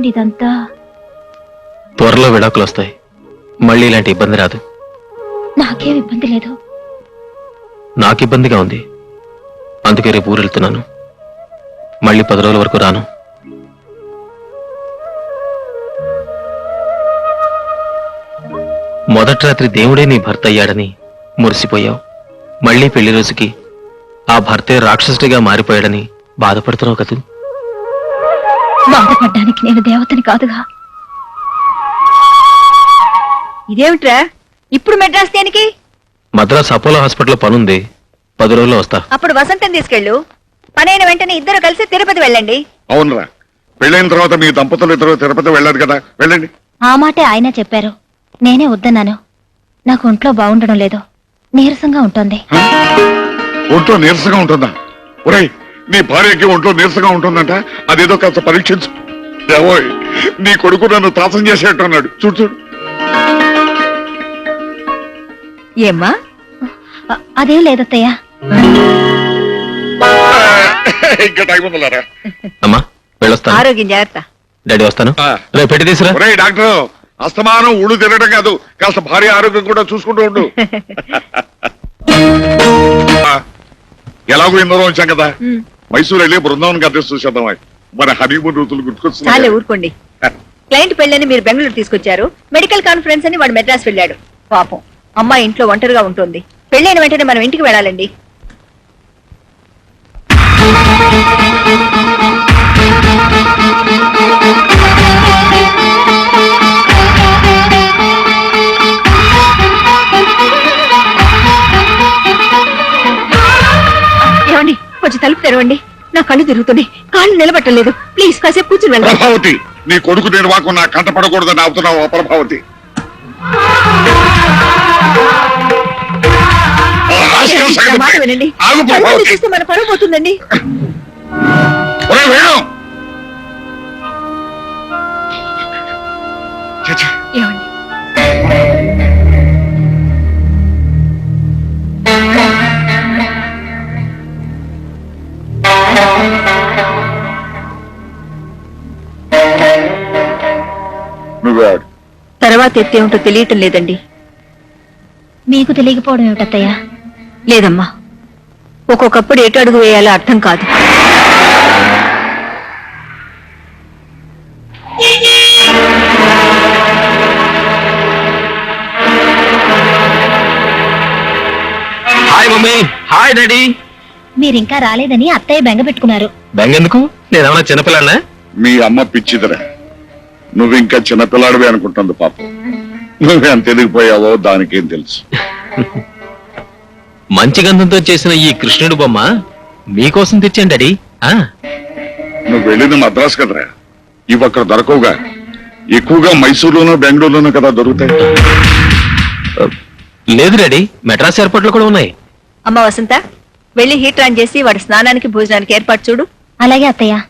దగ్గరుండి ఇదంతా? త్వరలో విడాకులు వస్తాయి. మళ్ళీ ఇలాంటి ఇబ్బంది రాదు. నాకేం ఇబ్బంది లేదు. నాకు ఇబ్బందిగా ఉంది. అందుకే రేపు ఊరు వెళ్తున్నాను మళ్ళీ పది రోజుల వరకు రాను. మొదటి రాత్రి దేవుడే నీ భర్త అయ్యాడని మురిసిపోయావు. మళ్ళీ పెళ్ళి రోజుకి ఆ భర్తే రాక్షసుడిగా మారిపోయాడని బాధపడుతున్నావు కదూ? బాధపడ్డానికి నేను దేవతని కాదుగా. ఇదేమిట్రా? ఇప్పుడు మెడ్రాస్ దేనికి? మద్రాస్ అపోలో హాస్పిటల్లో పనుంది. పది రోజుల్లో వస్తా. అప్పుడు వసంతం తీసుకెళ్ళు. పనైన వెంటనే ఇద్దరు కలిసి తిరుపతి వెళ్ళండి. అవునరా. పెళ్ళైన తర్వాత మీ దంపతులు ఇద్దరు తిరుపతి వెళ్ళారు కదా. వెళ్ళండి. ఆ మాటే ఆయన చెప్పారు. నేనే వద్దన్నాను. నాకు ఒంట్లో బాగుండడం లేదు. నీరసంగా ఉంటుంది? ఒంట్లో నీరసంగా ఉంటుందా? ఒరేయ్ నీ భార్యకి ఒంట్లో నీరసంగా ఉంటుందంట. అదేదో కాస్త పరీక్షించు. ఏవోయ్ నీ కొడుకు నన్ను తాసం చేసేట్టున్నాడు చూడు చూడు. ఏమ్మా? అదేం లేదత్తయ్య? ఇంకా టైం ఉందలారా అమ్మా వెళ్ళొస్తాను. ఆరోగ్యం జాగ్రత్త. డాడీ వస్తాను. రేపు పెట్టి తీసురా. ఒరేయ్ డాక్టర్ అస్తమానం ఊళ్ళు తిరగడం కాదు. కాస్త భార్య ఆరోగ్యం కూడా చూసుకుంటూ ఉండు. ఎలాగో ఇందరం వచ్చాం కదా. మైసూర్ వెళ్ళి బృందావన్ అడ్రస్ చూసేద్దామా మన హనీమూన్ ఋతులు చాలే గుర్తుకొస్తున్నాయి ఊరుకోండి. క్లయింట్ పెళ్ళని మీరు బెంగళూరు తీసుకొచ్చారు. మెడికల్ కాన్ఫరెన్స్ అని వాడు మెడ్రాస్ వెళ్ళాడు. పాపం అమ్మాయి ఇంట్లో ఒంటరిగా ఉంటుంది. పెళ్ళైన వెంటనే మనం ఇంటికి వెళ్ళాలండి. ఏమండి కొంచెం తలుపు తెరవండి. నా కళ్ళు తిరుగుతున్నాయి. కాళ్ళు నిలబట్టలేదు. ప్లీజ్ కాసేపు కూర్చుని వెళ్ళండి. ప్రభావతి నీ కొడుకు నిర్వాకం నా కంట పడకూడదని ఆపుతున్నావు ప్రభావతి. నా మాట వినండి. ఆగు ప్రభావతి. చూస్తే మన పోతుందండి. ఒరేయ్ వేణు. తర్వాత ఎత్తేమిటో తెలియటం లేదండి. మీకు తెలియకపోవడం ఏమిటత్తయ్య లేదమ్మా. ఒక్కొక్కప్పుడు ఎటు అడుగు వేయాలో అర్థం కాదు. Hi mummy. Hi daddy. మీరింకా రాలేదని అత్తయ్య బెంగ పెట్టుకున్నారు. బెంగెందుకు? నేనేమన్నా చిన్నపిల్లనా? మీ అమ్మ పిచ్చిదిరా. నువ్వు ఇంకా చిన్నపిల్లాడివి అనుకుంటుంది పాపం. నువ్వు ఎంత ఎదిగిపోయావో దానికేం తెలుసు. మంచి గంధంతో చేసిన ఈ కృష్ణుడు బొమ్మ మీకోసం తెచ్చాను డాడీ. ఆ? నువ్వు వెళ్ళింది మద్రాసు కదరా? ఇవి అక్కడ దొరకవుగా. ఎక్కువగా మైసూరులోనూ బెంగళూరులోనూ కదా దొరుకుతాయి. లేదు డాడీ మెడ్రాస్ ఎయిర్పోర్ట్లో కూడా ఉన్నాయి. అమ్మ వసంత వెళ్ళి హీటర్ ఆన్ చేసి వాడి స్నానానికి భోజనానికి ఏర్పాటు చూడు. అలాగే అత్తయ్య.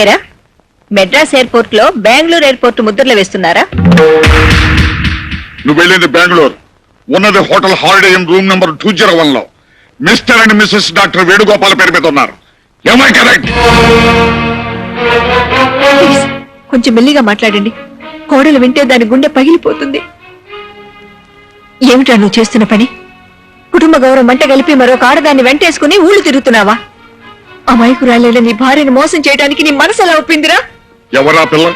ఏరా? మెడ్రాస్ ఎయిర్పోర్ట్లో బెంగళూరు ఎయిర్పోర్ట్ ముద్రలు వేస్తున్నారా? నువ్వు వెళ్ళింది బెంగళూరు. ఉన్నది hotel holiday inn room number two zero వన్లో. Mr and Mrs doctor Venugopal పేరు మీద ఉన్నారు. ఏమై కరెక్ట్ ప్లీజ్, కొంచెం మెల్లిగా మాట్లాడండి. కోడలు వింటే దాని గుండె పగిలిపోతుంది. ఏమిటా నువ్వు చేస్తున్న పని? కుటుంబ గౌరవం మంట కలిపి మరొక ఆడదాన్ని వెంటేసుకుని ఊళ్ళు తిరుగుతున్నావా? అమాయకురాలైన నీ భార్యను మోసం చేయడానికి నీ మనసు ఎలా ఒప్పిందిరా? ఎవరా పిల్ల?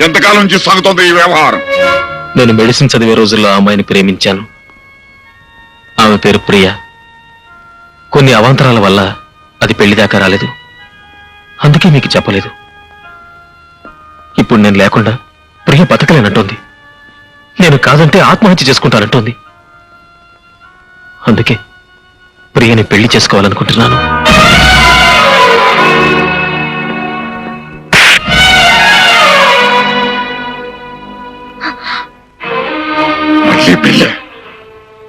ఎంతకాలం నుంచి సాగుతోంది ఈ వ్యవహారం? నేను మెడిసిన్ చదివే రోజుల్లో ఆ అమ్మాయిని ప్రేమించాను. ఆమె పేరు ప్రియ. కొన్ని అవాంతరాల వల్ల అది పెళ్ళి దాకా రాలేదు. అందుకే మీకు చెప్పలేదు. ఇప్పుడు నేను లేకుండా ప్రియ బతకలేనంటోంది. నేను కాదంటే ఆత్మహత్య చేసుకుంటానంటోంది. అందుకే ప్రియని పెళ్ళి చేసుకోవాలనుకుంటున్నాను. మళ్ళీ పెళ్ళి.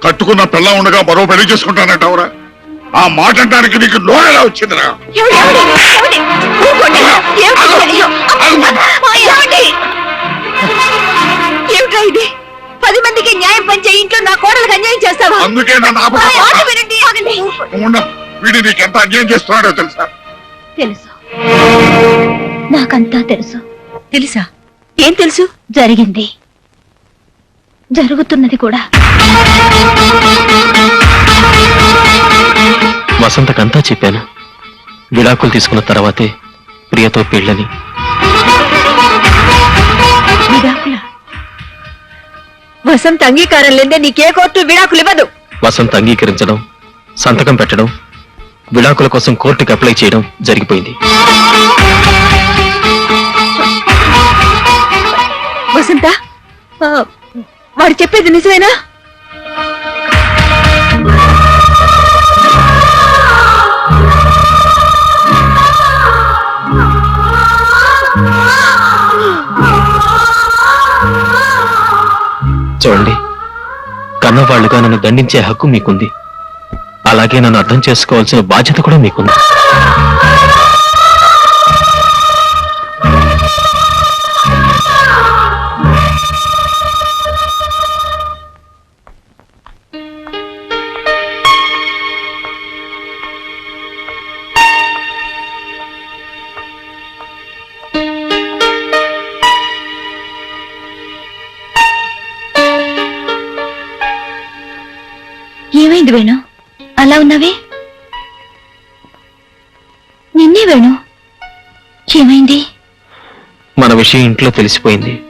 కట్టుకున్న పిల్ల ఉండగా మరో పెళ్ళి చేసుకుంటానంటావురా ఆ మాట అంటానికి నీకు నోరెలా వచ్చిందిరా. ఏమిటి? ఏమిట్రా ఇది? మందికి న్యాయం పంచే ఇంట్లో నా కోడలకు అన్యాయం చేస్తావా? అందుకే నన్ను నా మాట ఆపక వినండి నువ్వు ఉండవు వీడు నీకు ఎంత అన్యాయం చేస్తున్నాడో తెలుసా? తెలుసు. నాకంతా తెలుసు. తెలుసా? ఏం తెలుసు? జరిగింది. జరుగుతున్నది కూడా. వసంతకంతా చెప్పాను. విడాకులు తీసుకున్న తర్వాతే ప్రియతో పెళ్ళని. విడాకుల వసంత అంగీకారం లేదే నీకే కోర్టు విడాకులు ఇవ్వదు. వసంత్ అంగీకరించడం సంతకం పెట్టడం విడాకుల కోసం కోర్టుకి అప్లై చేయడం జరిగిపోయింది. వసంత వాడు చెప్పేది నిజమేనా? అన్నవాళ్ళుగా నన్ను దండించే హక్కు మీకుంది. అలాగే నన్ను అర్థం చేసుకోవాల్సిన బాధ్యత కూడా మీకుంది. ఏమైంది వేణు? అలా ఉన్నావే? నిన్నే వేణు. ఏమైంది? మన విషయం ఇంట్లో తెలిసిపోయింది.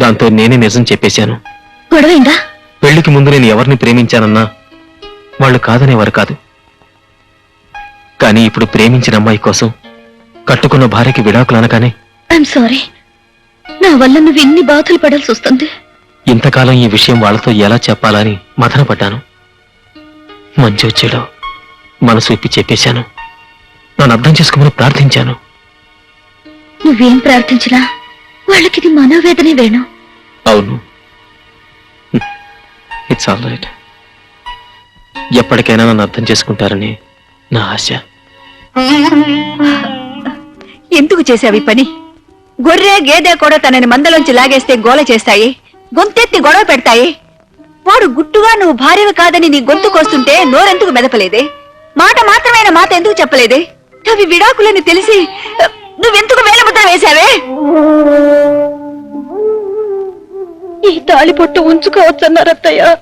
దాంతో నేనే నిజం చెప్పేశాను. గొడవైందా? పెళ్ళికి ముందు నేను ఎవరిని ప్రేమించానన్నా వాళ్ళు కాదనేవారు కాదు. కానీ ఇప్పుడు ప్రేమించిన అమ్మాయి కోసం కట్టుకున్న భార్యకి విడాకులు అనగానే ఐఎమ్ సారీ నా వల్ల నువ్వు ఎన్ని బాధలు పడాల్సి వస్తుంది? ఇంతకాలం ఈ విషయం వాళ్ళతో ఎలా చెప్పాలని మదనపడ్డాను మంచి వచ్చేలో మనసు ఇప్పి చెప్పేశాను. నన్ను అర్థం చేసుకోమని ప్రార్థించాను. నువ్వేం ప్రార్థించినా వాళ్ళకిది మనోవేదనే వేణు. అవును. ఇట్స్ ఆల్ రైట్ ఎప్పటికైనా నన్ను అర్థం చేసుకుంటారని నా ఆశ. ఎందుకు చేసావి పని? గొర్రె గేదె కూడా తనని మందలోంచి లాగేస్తే గోల చేస్తాయి. గొంతెత్తి గొడవ పెడతాయి? వాడు గుట్టుగా నువ్వు భార్యవి కాదని నీ గొంతు కోస్తుంటే నోరెందుకు మెదపలేదే? మాట మాత్రమైన మాట ఎందుకు చెప్పలేదే? అవి విడాకులని తెలిసి నువ్వెందుకు వేలముద్ర వేశావే? ఈ తాళి పొట్టు ఉంచుకోవచ్చన్నారత్తయ్య.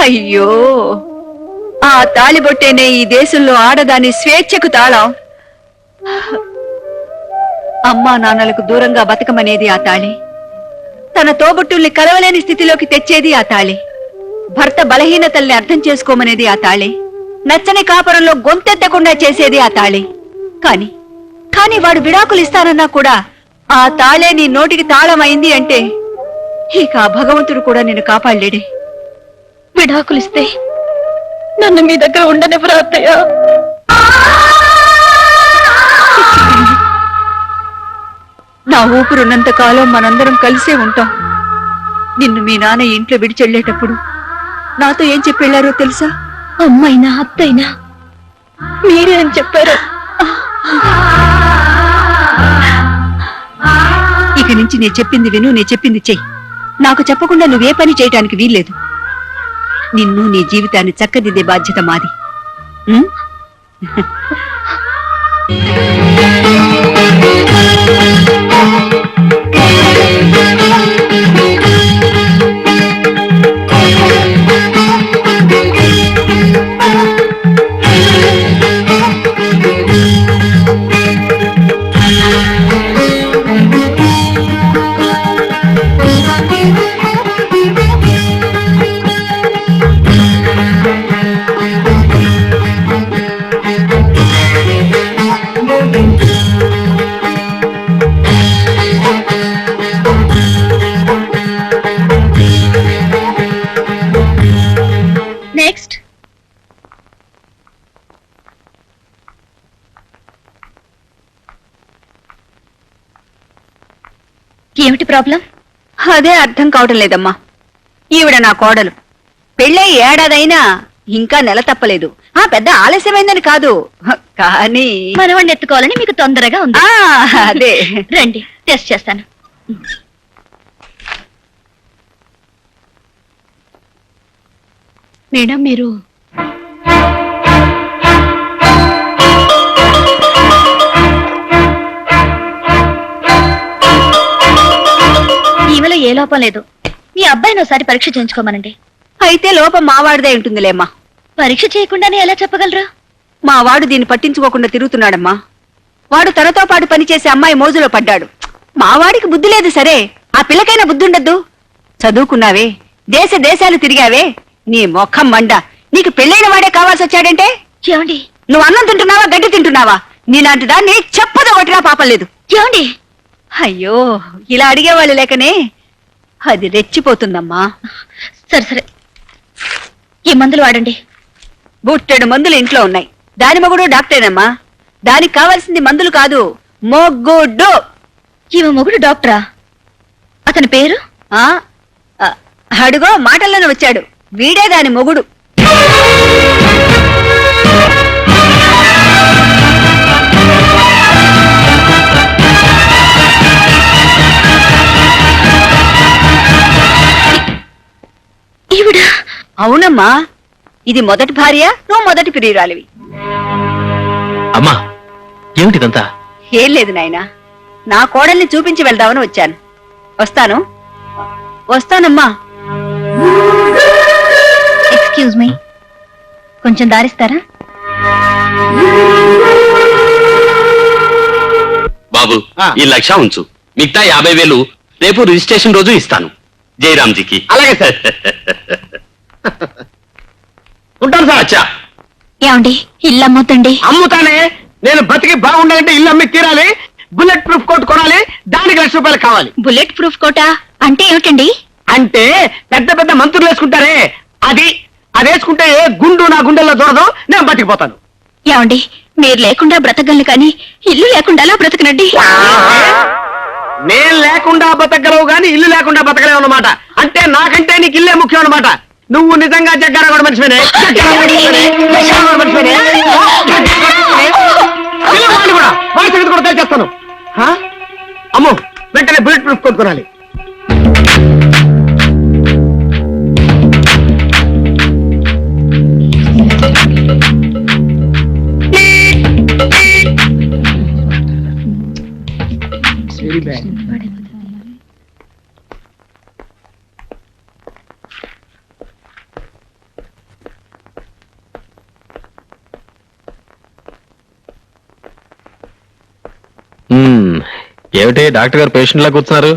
అయ్యో! ఆ తాళిబొట్టేనే ఈ దేశంలో ఆడదాని స్వేచ్ఛకు తాళం. అమ్మా నాన్నలకు దూరంగా బతకమనేది ఆ తాళి. తన తోబుట్టుల్ని కలవలేని స్థితిలోకి తెచ్చేది ఆ తాళి. భర్త బలహీనతల్ని అర్థం చేసుకోమనేది ఆ తాళి. నచ్చని కాపురంలో గొంతెత్తకుండా చేసేది ఆ తాళి. కాని కాని వాడు విడాకులిస్తానన్నా కూడా ఆ తాళే నీ నోటికి తాళమైంది అంటే ఇక ఆ భగవంతుడు కూడా నిన్ను కాపాడలేడే. విడాకులిస్తే నన్ను మీ దగ్గర ఉండనివ్వరా అత్తయ్య? నా ఊపిరున్నంత కాలం మనందరం కలిసే ఉంటాం. నిన్ను మీ నాన్న ఇంట్లో విడిచెళ్ళేటప్పుడు నాతో ఏం చెప్పెళ్ళారో తెలుసా? అమ్మైనా అత్తైనా? మీరే అని చెప్పారు. ఇక నుంచి నేను చెప్పింది విను నేను చెప్పింది చెయ్యి. నాకు చెప్పకుండా నువ్వే పని చేయటానికి వీల్లేదు. నిన్ను నీ జీవితాన్ని చక్కదిద్దే బాధ్యత మాది. ఉం? Thank you. ఏమిటి ప్రాబ్లం? అదే అర్థం కావటం లేదమ్మా. ఈవిడ నా కోడలు. పెళ్ళై ఏడాదైనా ఇంకా నెల తప్పలేదు. ఆ పెద్ద ఆలస్యమైందని కాదు. కానీ మనవాణ్ణి ఎత్తుకోవాలని మీకు తొందరగా ఉంది. ఆ, అదే. రండి టెస్ట్ చేస్తాను. మేడం మీరు ఏ లోపం లేదు. మీ అబ్బాయిని ఒకసారి పరీక్ష చేయించుకోమనండి. అయితే లోపం మావాడిదే ఉంటుందిలేమ్మా. పరీక్ష చేయకుండానే ఎలా చెప్పగలరు? మా వాడు దీన్ని పట్టించుకోకుండా తిరుగుతున్నాడమ్మా. వాడు తనతో పాటు పనిచేసే అమ్మాయి మోజులో పడ్డాడు. మా వాడికి బుద్ధి లేదు సరే. ఆ పిల్లకైనా బుద్ధి ఉండద్దు. చదువుకున్నావే దేశ దేశాలు తిరిగావే. నీ మొఖం మండ. నీకు పెళ్ళైన వాడే కావాల్సి వచ్చాడంటే? ఏమండి? నువ్వు అన్నం తింటున్నావా గడ్డి తింటున్నావా? నీలాంటి దాన్ని చెప్పదు కొట్టినా పాపం లేదు. ఏమండి? అయ్యో ఇలా అడిగేవాళ్ళు లేకనే అది రెచ్చిపోతుందమ్మా. సరే సరే. ఈ మందులు వాడండి. బుట్టెడు మందులు ఇంట్లో ఉన్నాయి. దాని మగుడు డాక్టరేనమ్మా. దానికి కావాల్సింది మందులు కాదు మొగ్గుడు. ఈమె మొగుడు డాక్టరా? అతని పేరు? ఆ ఆ, అడుగో మాటల్లోనే వచ్చాడు. వీడే దాని మొగుడు. అవునమ్మా. ఇది మొదటి భార్య నువ్వు మొదటి ప్రియురాలివి. అమ్మా ఏమిటిదంతా? ఏం లేదు నాయనా. నా కోడల్ని చూపించి వెళ్దామని వచ్చాను. వస్తాను. వస్తానమ్మా. ఎక్స్క్యూజ్ మీ కొంచెం దారిస్తారా? బాబు ఆ. ఈ లక్ష ఉంచు. మిగతా యాభై వేలు రేపు రిజిస్ట్రేషన్ రోజు ఇస్తాను. జయరామ్జీకి. అలాగే సార్. ఉంటాను సార్ అచ్చా. ఏమండి? ఇల్లు అమ్ముతండి అమ్ముతానే. నేను బతికి బాగుండాలంటే ఇల్లు అమ్మి తీరాలి. బుల్లెట్ ప్రూఫ్ కోట్ కొనాలి. దానికి లక్ష రూపాయలు కావాలి. బుల్లెట్ ప్రూఫ్ కోటా? అంటే ఏమిటండి? అంటే పెద్ద పెద్ద మంత్రులు వేసుకుంటారే. అది అది వేసుకుంటే ఏ గుండు నా గుండెల్లో దూరదు నేను బతికిపోతాను. ఏమండి? మీరు లేకుండా బ్రతకగలను కానీ ఇల్లు లేకుండా బ్రతకనండి? నేను లేకుండా బతకగలవు గాని ఇల్లు లేకుండా బతకలేవు అన్నమాట. అంటే నాకంటే నీకు ఇల్లే ముఖ్యం అన్నమాట. నువ్వు నిజంగా జగ్గారా కూడా మనిషివేనే? కూడా వాడి సంగతి కూడా తెలిచేస్తాను అమ్మో వెంటనే బుల్లెట్ ప్రూఫ్ కొనుక్కోనాలి. మ్మ్. ఏమిటి డాక్టర్ గారు పేషెంట్ లా కూర్చున్నారు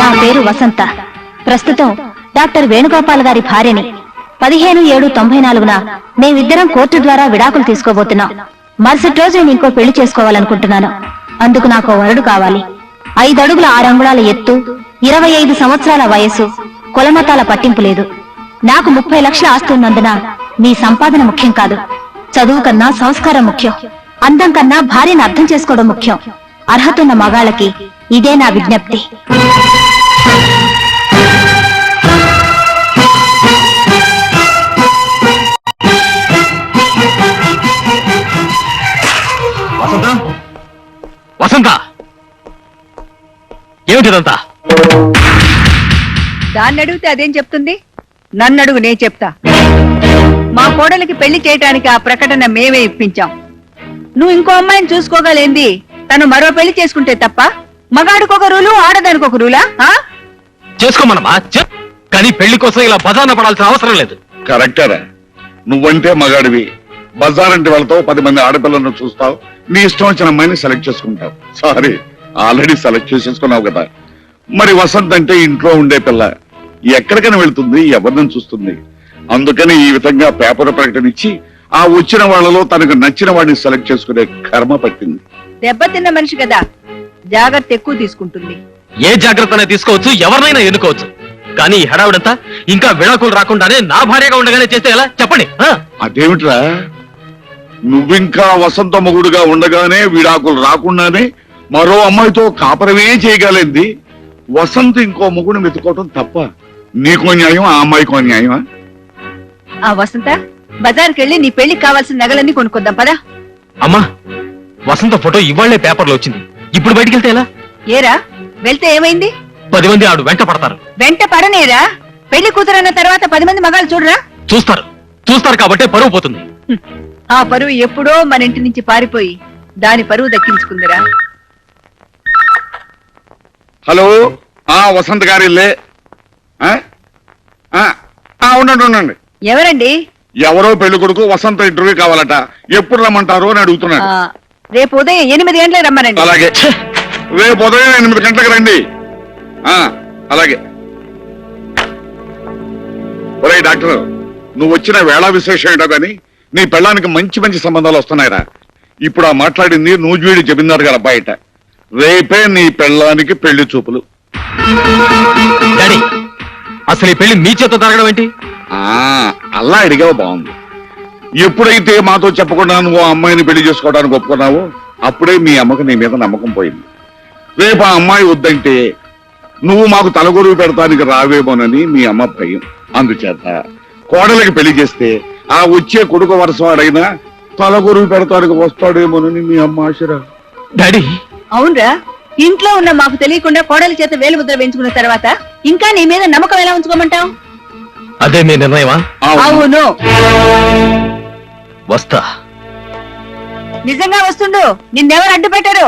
నా పేరు వసంత. ప్రస్తుతం డాక్టర్ వేణుగోపాల్ గారి భార్యని పదిహేను ఏడు తొంభై నాలుగున మేమిద్దరం కోర్టు ద్వారా విడాకులు తీసుకోబోతున్నాం. మరుసటి రోజు నేను ఇంకో పెళ్ళి చేసుకోవాలనుకుంటున్నాను. అందుకు నాకు వరుడు కావాలి. ఐదడుగుల ఆరంగుళాల ఎత్తు ఇరవై ఐదు సంవత్సరాల వయస్సు కులమతాల పట్టింపు లేదు. నాకు ముప్పై లక్షల ఆస్తి ఉన్నందున మీ సంపాదన ముఖ్యం కాదు. చదువు కన్నా సంస్కారం ముఖ్యం. అందం కన్నా భార్యను అర్థం చేసుకోవడం ముఖ్యం. అర్హతున్న మగాళ్ళకి ఇదే నా విజ్ఞప్తి. వసంత? వసంత! ఏమిటిదంతా? దాన్ని అడిగితే అదేం చెప్తుంది? నన్ను అడుగు నేను చెప్తా. మా కోడలికి పెళ్ళి చేయటానికి ఆ ప్రకటన మేమే ఇప్పించాం. నువ్వు ఇంకో అమ్మాయిని చూసుకోగలేంది. తను మరో పెళ్ళి చేసుకుంటే తప్ప మగాడికొక రూలు ఆడదానికి ఒక రూలా? ఆ? చేసుకోమనమా చెప్. కానీ పెళ్ళి కోసం ఇలా బజార్న పడాల్సిన అవసరం లేదు. కరెక్టరా. నువ్వంటే మగాడివి. బజార్ అంటే వెళ్తావు పది మంది ఆడపిల్లలను చూస్తావు. నీ ఇష్టం వచ్చిన అమ్మాయిని సెలెక్ట్ చేసుకుంటావు. సారీ ఆల్రెడీ సెలెక్ట్ చేసేసుకున్నావు కదా. మరి వసంత్ అంటే ఇంట్లో ఉండే పిల్ల. ఎక్కడికైనా వెళ్తుంది ఎవరిని చూస్తుంది. అందుకని ఈ విధంగా పేపర్ ప్రకటన ఇచ్చి ఆ వచ్చిన వాళ్ళలో తనకు నచ్చిన వాడిని సెలెక్ట్ చేసుకునే కర్మ పట్టింది. దెబ్బతిన్న మనిషి కదా జాగ్రత్త ఎక్కువ తీసుకుంటుంది. ఏ జాగ్రత్తనే తీసుకోవచ్చు ఎవరినైనా ఎన్నుకోవచ్చు. కానీ ఈ హడావిడంతా ఇంకా విడాకులు రాకుండానే నా భార్యగా ఉండగానే చేస్తే ఎలా? చెప్పండి? అదేమిట్రా? నువ్వింకా వసంత మొగుడుగా ఉండగానే విడాకులు రాకుండానే మరో అమ్మాయితో కాపరమే చేయగలింది. వసంత్ ఇంకో మొగుడు వెతుకోవటం తప్ప నీకో న్యాయం ఆ అమ్మాయికో న్యాయమా ఆ? వసంత బజార్కి వెళ్ళి నీ పెళ్ళికి కావాల్సిన నగలన్నీ కొనుక్కొద్దాం పదా. అమ్మా వసంత ఫోటో ఇవాళ్ళే పేపర్లో వచ్చింది. ఇప్పుడు బయటికి వెళ్తే ఎలా? ఏరా వెళ్తే ఏమైంది? పది మంది ఆడు వెంట పడతారు. వెంట పడనేరా? పెళ్ళి కూతురన్న తర్వాత పది మంది మగాళ్ళు చూడరా? చూస్తారు. చూస్తారు కాబట్టే పరువు పోతుంది. హ్మ్. ఆ పరువు ఎప్పుడో మన ఇంటి నుంచి పారిపోయి దాని పరువు దక్కించుకుందిరా. హలో ఆ వసంత్ గారి ఇల్లే. ఆ? ఆ, ఆ, ఉండండి ఉండండి. ఎవరండి? ఎవరో పెళ్ళి కొడుకు వసంత ఇంటర్వ్యూ కావాలట. ఎప్పుడు రమ్మంటారు అని ఆ, అడుగుతున్నాడు రేపు ఉదయం ఎనిమిది గంటలే రమ్మనండి. అలాగే. రేపు ఉదయం ఎనిమిది గంటలకు రండి. ఆ అలాగే. ఒరే డాక్టర్ నువ్వు వచ్చిన వేళ విశేషం ఏంటో కానీ నీ పెళ్ళానికి మంచి మంచి సంబంధాలు వస్తున్నాయిరా. ఇప్పుడు ఆ మాట్లాడింది నూజివీడి జమీందారు గారు బయట రేపే నీ పెళ్ళానికి పెళ్ళి చూపులు. డాడీ అసలు ఈ పెళ్ళి మీ చేత జరగడం ఏంటి? ఆ అలా అడిగావు బాగుంది. ఎప్పుడైతే మాతో చెప్పకుండా నువ్వు ఆ అమ్మాయిని పెళ్ళి చేసుకోవడానికి ఒప్పుకున్నావో అప్పుడే మీ అమ్మకు నీ మీద నమ్మకం పోయింది. రేపు ఆ అమ్మాయి వద్దంటే నువ్వు మాకు తలగొరువు పెడతానికి రావేమోనని మీ అమ్మ భయం. అందుచేత కోడలికి పెళ్ళి చేస్తే ఆ వచ్చే కొడుకు వరుస వాడైనా తలగొరువు పెడతానికి వస్తాడేమోనని మీ అమ్మ ఆశరా. డాడీ. అవునరా. ఇంట్లో ఉన్న మాకు తెలియకుండా కోడలి చేత వేలు ముద్ర వేయించుకున్న తర్వాత ఇంకా నీ మీద నమ్మకం ఎలా ఉంచుకోమంటావు? అదే మీ నిర్ణయమా? అవును. వస్తా. నిజంగా వస్తుండు. నిన్నెవరు అడ్డు పెట్టారు?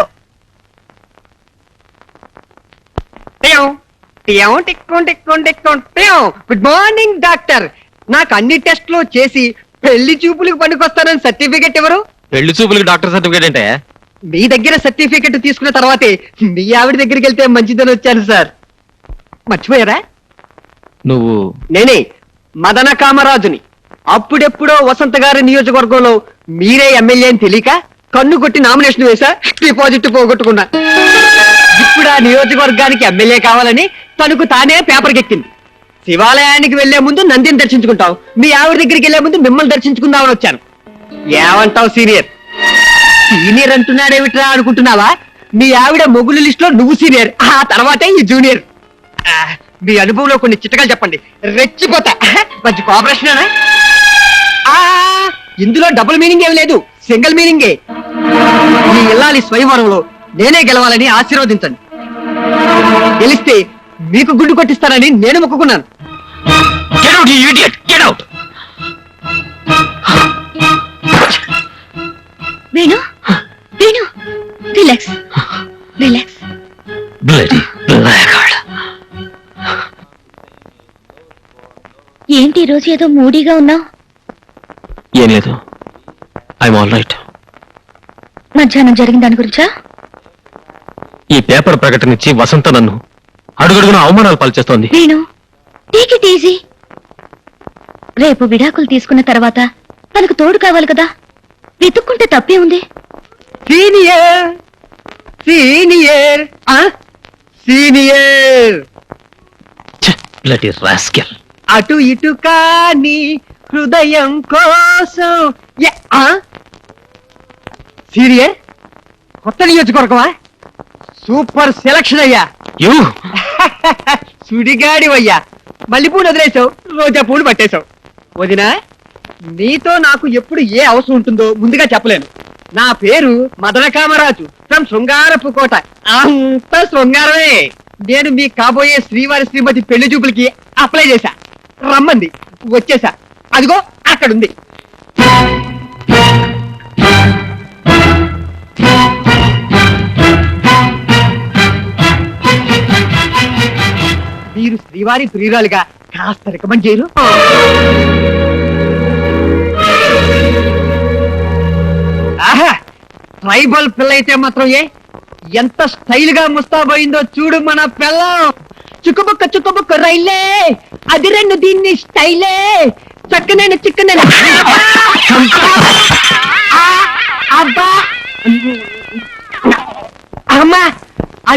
గుడ్ మార్నింగ్ డాక్టర్ నాకు అన్ని టెస్ట్లు చేసి పెళ్ళి చూపులకు పనికొస్తానని సర్టిఫికెట్ ఎవరు? పెళ్ళి చూపులకి డాక్టర్ సర్టిఫికేట్ అంటే మీ దగ్గర సర్టిఫికెట్ తీసుకున్న తర్వాతే మీ ఆవిడ దగ్గరికి వెళ్తే మంచిదని వచ్చాను సార్. మర్చిపోయారా? నువ్వు నేనే మదన కామరాజుని. అప్పుడెప్పుడో వసంత గారి నియోజకవర్గంలో మీరే ఎమ్మెల్యే అని తెలియక కన్ను కొట్టి నామినేషన్ వేశా డిపాజిట్ పోగొట్టుకున్నా. ఇప్పుడు ఆ నియోజకవర్గానికి ఎమ్మెల్యే కావాలని తనకు తానే పేపర్కి ఎక్కింది శివాలయానికి వెళ్ళే ముందు నందిని దర్శించుకుంటాం మీ ఆవిడ దగ్గరికి వెళ్ళే ముందు మిమ్మల్ని దర్శించుకుందామని వచ్చాను. ఏమంటావు సీనియర్? సీనియర్ అంటున్నాడేమిట్రా అనుకుంటున్నావా? మీ ఆవిడ మొగులు లిస్ట్లో నువ్వు సీనియర్ ఆ తర్వాతే ఈ జూనియర్. మీ అనుభవంలో కొన్ని చిట్టకాలు చెప్పండి. రెచ్చిపోతా. మంచి కోఆపరేషన్ ఇందులో డబుల్ మీనింగ్ ఏమి లేదు. సింగిల్ మీనింగే ఈ ఇల్లాలి స్వయంవరంలో నేనే గెలవాలని ఆశీర్వదించండి. గెలిస్తే మీకు గుడ్డు కొట్టిస్తానని నేను మొక్కుకున్నాను. రోజు ఏదో మూడీగా ఉన్నావు ఏం లేదు. ఐఎమ్ ఆల్ రైట్ మధ్యాహ్నం జరిగిన దాని గురించా? ఈ పేపర్ ప్రకటన ఇచ్చి వసంత నన్ను అడుగడుగున అవమానాలు పాల్చేస్తోంది. వేణు టేక్ ఇట్ ఈజీ రేపు విడాకులు తీసుకున్న తర్వాత తనకు తోడు కావాలి కదా? వెతుక్కుంటే తప్పే ఉంది. Senior senior senior. Bloody rascal అటు ఇటు కాని హృదయం కోసం. యా, ఆ? సీనియర్ కొత్త నియోజకవర్గమా? సూపర్ సెలక్షన్ అయ్యా. యూ. సుడిగాడివయ్యా. మల్లెపూలు వదిలేసావు రోజా పూలు పట్టేశావు. వదినా నీతో నాకు ఎప్పుడు ఏ అవసరం ఉంటుందో ముందుగా చెప్పలేను. నా పేరు మదన కామరాజు ఫ్రమ్ శృంగారపు కోట. అంత శృంగారమే. నేను మీ కాబోయే శ్రీవారి శ్రీమతి పెళ్ళి చూపులకి అప్లై చేశా. రమ్మంది. వచ్చేసా. అదిగో అక్కడుంది. మీరు శ్రీవారి ప్రియురాలుగా కాస్త రికమెండ్ చేయరు. ఆహా ట్రైబల్ పిల్ల అయితే మాత్రం ఏ ఎంత స్టైల్గా ముస్తాబోయిందో చూడు మన పిల్ల. చుక్కుబుక్క చుక్కుబుక్క రైలే. అది రెండు దీన్ని స్టైలే. చక్కనైన చిక్కనైన అబ్బా! అమ్మా!